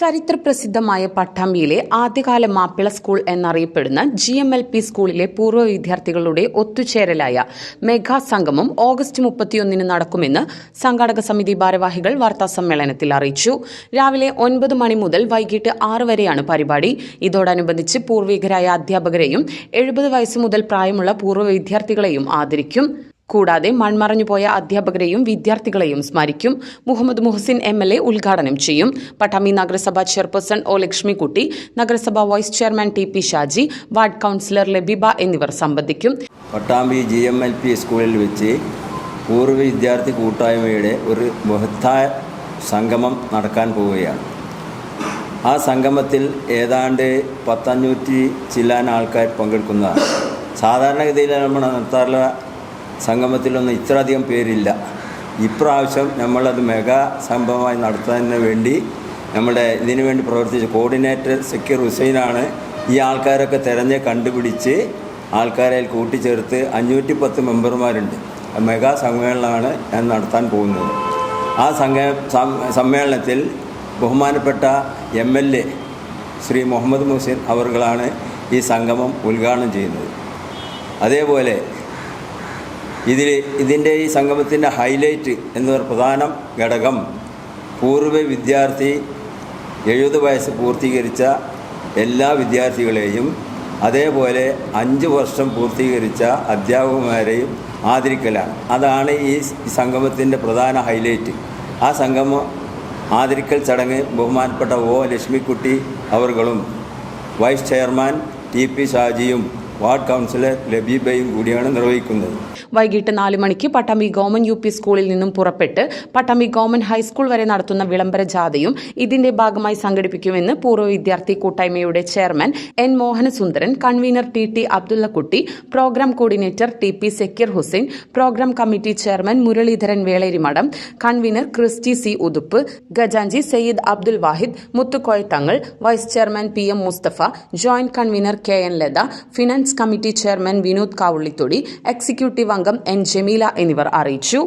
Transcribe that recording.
ചരിത്രപ്രസിദ്ധമായ പട്ടാമ്പിയിലെ ആദ്യകാല മാപ്പിള സ്കൂൾ എന്നറിയപ്പെടുന്ന ജി എം എൽ പി സ്കൂളിലെ പൂർവ വിദ്യാർത്ഥികളുടെ ഒത്തുചേരലായ മെഗാ സംഗമം ഓഗസ്റ്റ് മുപ്പത്തിയൊന്നിന് നടക്കുമെന്ന് സംഘാടക സമിതി ഭാരവാഹികൾ വാർത്താ സമ്മേളനത്തിൽ അറിയിച്ചു. രാവിലെ ഒൻപത് മണി മുതൽ വൈകിട്ട് ആറ് വരെയാണ് പരിപാടി. ഇതോടനുബന്ധിച്ച് പൂർവികരായ അധ്യാപകരെയും എഴുപത് വയസ്സ് മുതൽ പ്രായമുള്ള പൂർവ വിദ്യാർത്ഥികളെയും ആദരിക്കും. കൂടാതെ മൺമറഞ്ഞുപോയ അധ്യാപകരെയും വിദ്യാർത്ഥികളെയും സ്മരിക്കും. Muhammad Muhsin M L A ഉദ്ഘാടനം ചെയ്യും. പട്ടാമി നഗരസഭാ ചെയർപേഴ്സൺ ഒ ലക്ഷ്മിക്കുട്ടി നഗരസഭാ vice chairman T P Shaji ward councillor Labiba എന്നിവർ സംബന്ധിക്കും. Pattambi G M L P സ്കൂളിൽ വെച്ച് പൂർവ വിദ്യാർത്ഥി കൂട്ടായ്മയുടെ ഒരു മഹത്തായ സംഗമം നടക്കാൻ പോവുകയാണ്. ആ സംഗമത്തിൽ ഏതാണ്ട് പത്തഞ്ഞൂറ്റി ചില്ലാൻ ആൾക്കാർ പങ്കെടുക്കുന്നതാണ്. സാധാരണഗതിയിൽ നമ്മൾ നടത്താറുള്ള സംഗമത്തിലൊന്നും ഇത്രയധികം പേരില്ല. ഇപ്രാവശ്യം നമ്മളത് മെഗാ സംഭവമായി നടത്തുന്നതിന് വേണ്ടി നമ്മുടെ ഇതിനു വേണ്ടി പ്രവർത്തിച്ച കോർഡിനേറ്റർ സക്കീർ ഹുസൈനാണ് ഈ ആൾക്കാരൊക്കെ തിരഞ്ഞ് കണ്ടുപിടിച്ച് ആൾക്കാരെ കൂട്ടിച്ചേർത്ത് അഞ്ഞൂറ്റി പത്ത് മെമ്പർമാരുണ്ട് മെഗാ സമ്മേളനമാണ് ഞാൻ നടത്താൻ പോകുന്നത്. ആ സംഘ സമ്മേളനത്തിൽ ബഹുമാനപ്പെട്ട M L A Shri Muhammad Muhsin അവർകളാണ് ഈ സംഗമം ഉദ്ഘാടനം ചെയ്യുന്നത്. അതേപോലെ ഇതിൽ ഇതിന്റെ ഈ സംഗമത്തിന്റെ ഹൈലൈറ്റ് എന്ന പ്രധാന ഘടകം പൂർവ വിദ്യാർത്ഥി എഴുപത് വയസ്സ് പൂർത്തീകരിച്ച എല്ലാ വിദ്യാർത്ഥികളെയും അതേപോലെ അഞ്ച് വർഷം പൂർത്തീകരിച്ച അധ്യാപകന്മാരെയും ആദരിക്കലാണ്. അതാണ് ഈ സംഗമത്തിന്റെ പ്രധാന ഹൈലൈറ്റ്. ആ സംഗമം ആദരിക്കൽ ചടങ്ങ് ബഹുമാനപ്പെട്ട ഒ ലക്ഷ്മിക്കുട്ടി അവർകളും വൈസ് ചെയർമാൻ ടി പി ഷാജിയും വാർഡ് കൗൺസിലർ ലബീബയും കൂടിയാണ് നിർവഹിക്കുന്നത്. വൈകിട്ട് നാല് മണിക്ക് പട്ടാമ്പി ഗവൺമെന്റ് യു പി സ്കൂളിൽ നിന്നും പുറപ്പെട്ട് പട്ടാമ്പി ഗവൺമെന്റ് ഹൈസ്കൂൾ വരെ നടത്തുന്ന വിളംബര ജാഥയും ഇതിന്റെ ഭാഗമായി സംഘടിപ്പിക്കുമെന്ന് പൂർവ വിദ്യാർത്ഥി കൂട്ടായ്മയുടെ chairman N Mohanasundaran convener T T Abdullakutty programme coordinator T P Sakeer Hussain programme committee chairman Muraleedharan Velerimadom convener Christy C Uthup ഗജാഞ്ചി Sayyid Abdul Wahid Muthukoya Thangal vice chairman P M Mustafa joint convener K N Latha finance committee chairman Vinod Kavullithodi executive അംഗം N Jameela എന്നിവർ അറിയിച്ചു.